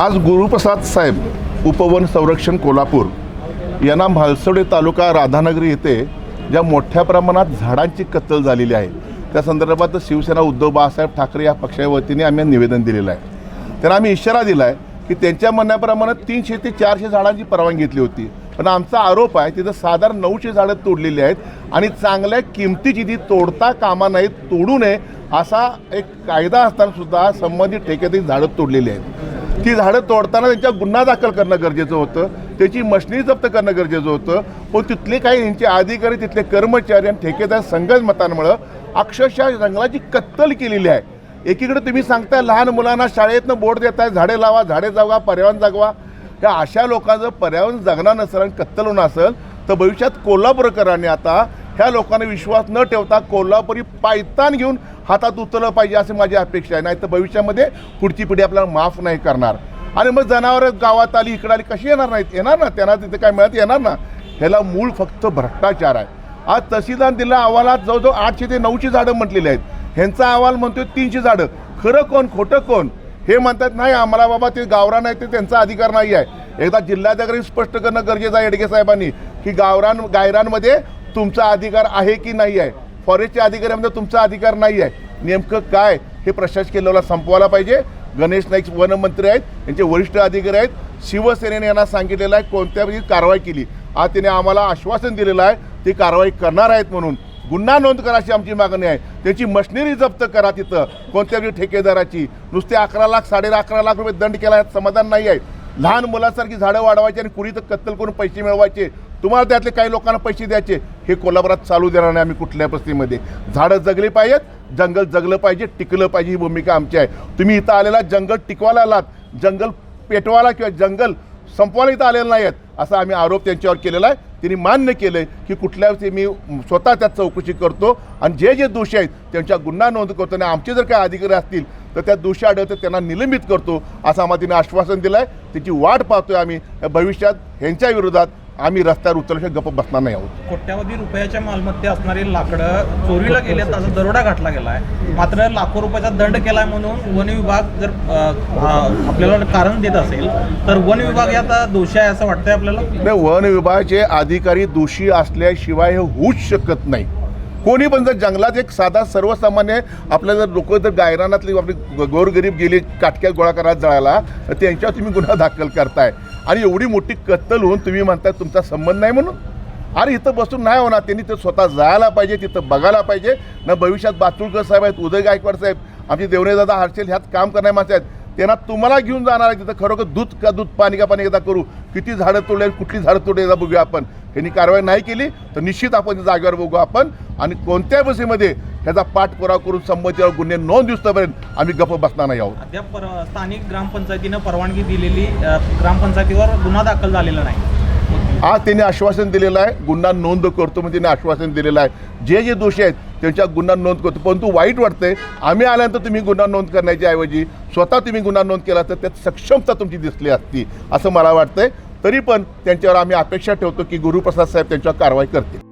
आज गुरुप्रसाद साहेब उपवन संरक्षण कोल्हापूर यांना म्हालसोडे तालुका राधानगरी येथे ज्या मोठ्या प्रमाणात झाडांची कत्तल झालेली आहे त्या संदर्भात शिवसेना उद्धव बाळासाहेब ठाकरे या पक्षाच्या वतीने आम्ही निवेदन दिलेलं आहे. त्यांना आम्ही इशारा दिला आहे की त्यांच्या म्हणण्याप्रमाणे तीनशे ते चारशे झाडांची परवानगी घेतली होती. पण आमचा आरोप आहे तिथं साधारण नऊशे झाडं तोडलेली आहेत आणि चांगल्या किमतीची ती तोडता कामा नाहीत तोडू नये असा एक कायदा असतानासुद्धा संबंधित ठेक्यातील झाडं तोडलेली आहेत. ती झाडं तोडताना त्यांच्या गुन्हा दाखल करणं गरजेचं होतं. त्याची मशनी जप्त करणं गरजेचं होतं. पण तिथले काही यांचे अधिकारी तिथले कर्मचारी आणि ठेकेदार संगत अक्षरशः जंगलाची कत्तल केलेली आहे. एकीकडे तुम्ही सांगताय लहान मुलांना शाळेतनं बोर्ड देताय झाडे लावा झाडे जगवा पर्यावरण जगवा. या अशा लोकांचं पर्यावरण जगणार नसेल आणि कत्तल होणं असेल तर भविष्यात कोल्हापूरकरांनी आता ह्या लोकांना विश्वास न ठेवता कोल्हापुरी पायतान घेऊन हातात उचललं पाहिजे असं माझी अपेक्षा आहे. नाही तर भविष्यामध्ये पुढची पिढी आपल्याला माफ नाही करणार. आणि मग जनावरं गावात आली इकडे आली कशी येणार नाहीत? येणार ना? त्यांना तिथे काय मिळत येणार ना? ह्याला मूळ फक्त भ्रष्टाचार आहे. आज तहसीलदार दिला अहवालात जवळजवळ आठशे ते नऊशे झाडं म्हटलेली आहेत. ह्यांचा अहवाल म्हणतोय तीनशे झाडं. खरं कोण? खोटं कोण? हे म्हणतात नाही आम्हाला बाबा ते गावरान आहे ते त्यांचा अधिकार नाही आहे. एकदा जिल्हाधिकारी स्पष्ट करणं गरजेचं आहे येडगे साहेबांनी की गावरान गायरांमध्ये तुमचा अधिकार आहे की नाही आहे? फॉरेस्टच्या अधिकाऱ्यामध्ये तुमचा अधिकार नाही आहे. नेमकं काय? हे प्रशासकीय लेवलला संपवायला पाहिजे. गणेश नाईक वनमंत्री आहेत. यांचे वरिष्ठ अधिकारी आहेत. शिवसेनेने यांना सांगितलेलं आहे कोणत्याही कारवाई केली. आज त्याने आम्हाला आश्वासन दिलेलं आहे ती कारवाई करणार आहेत म्हणून. गुन्हा नोंद करा अशी आमची मागणी आहे. त्याची मशिनरी जप्त करा तिथं कोणत्याही ठेकेदाराची. नुसते अकरा लाख साडे अकरा लाख रुपये दंड केला समाधान नाही आहे. लहान मुलासारखी झाडं वाढवायची आणि कुणी तर कत्तल करून पैसे मिळवायचे. तुम्हाला त्यातले काही लोकांना पैसे द्यायचे हे कोल्हापुरात चालू देणार नाही आम्ही कुठल्या परिस्थितीमध्ये. झाडं जगली पाहिजेत जंगल जगलं पाहिजे टिकलं पाहिजे ही भूमिका आमची आहे. तुम्ही इथं आलेला जंगल टिकवायला आलात जंगल पेटवायला किंवा जंगल संपवायला इथं आलेलं नाही आहेत असा आम्ही आरोप त्यांच्यावर केलेला आहे. त्यांनी मान्य केलं आहे की कुठल्या मी स्वतः त्यात चौकशी करतो आणि जे जे दोषी आहेत त्यांच्या गुन्हा नोंद करतो आणि आमचे जर काही अधिकारी असतील तर त्या दोषी आढळतं त्यांना निलंबित करतो असं आम्हाला तिने आश्वासन दिलं आहे त्याची वाट पाहतोय आम्ही. भविष्यात ह्यांच्या विरोधात आम्ही रस्त्यावर उतरल्याशिवाय गप्प बसणार नाही आहोत. कोट्यावधी रुपयाच्या मालमत्ते असणारी लाकडं चोरीला गेले त्याचा दरोडा घातला गेलाय. मात्र लाखो रुपयाचा दंड केलाय म्हणून वन विभाग जर अ, आपल्याला कारण देत असेल तर वन विभाग यात दोषी आहे असं वाटतंय आपल्याला? नाही वन विभागाचे अधिकारी दोषी असल्याशिवाय हे होऊच शकत नाही. कोणी पण जर जंगलात एक साधा सर्वसामान्य आपल्या जर लोक जर गायरानातली आपली ग- गोरगरीब गेली काटक्यात गोळा करायला जळाला तर त्यांच्यावर तुम्ही गुन्हा दाखल करताय. आणि एवढी मोठी कत्तल होऊन तुम्ही म्हणताय तुमचा संबंध नाही म्हणून? अरे इथं बसून नाही होणार. त्यांनी ते स्वतः जायला पाहिजे तिथं बघायला पाहिजे. ना भविष्यात बातुळकर साहेब आहेत उदय गायकवाड साहेब आमचे देवणेदादा हर्षेल ह्यात काम करणारे माणसं आहेत. त्यांना तुम्हाला घेऊन जाणार आहे तिथं खरोखर दूध का दूध पाणी का पाणी एकदा करू? किती झाडं तोडले कुठली झाडं तोडले एकदा बघूया आपण. त्यांनी कारवाई नाही केली तर निश्चित आपण त्या जागेवर बघू आपण. आणि कोणत्या बसेमध्ये त्याचा पाठपुरावा करून संमतीवर गुन्हे नोंद दिसतोपर्यंत आम्ही गप्प बसणार नाही आहोत. अद्याप पर- स्थानिक ग्रामपंचायतीनं परवानगी दिलेली ग्रामपंचायतीवर गुन्हा दाखल झालेला नाही. आज त्यांनी आश्वासन दिलेलं आहे. गुन्हा नोंद करतो म्हणजे त्यांनी आश्वासन दिलेलं आहे. जे जे दोषी आहेत त्यांच्या गुन्हा नोंद करतो. परंतु वाईट वाटतंय आम्ही आल्यानंतर तुम्ही गुन्हा नोंद करण्याच्या ऐवजी स्वतः तुम्ही गुन्हा नोंद केला तर त्यात सक्षमता तुमची दिसली असती असं मला वाटतंय. तरी पण त्यांच्यावर आम्ही अपेक्षा ठेवतो की गुरुप्रसाद साहेब त्यांच्यावर कारवाई करतील.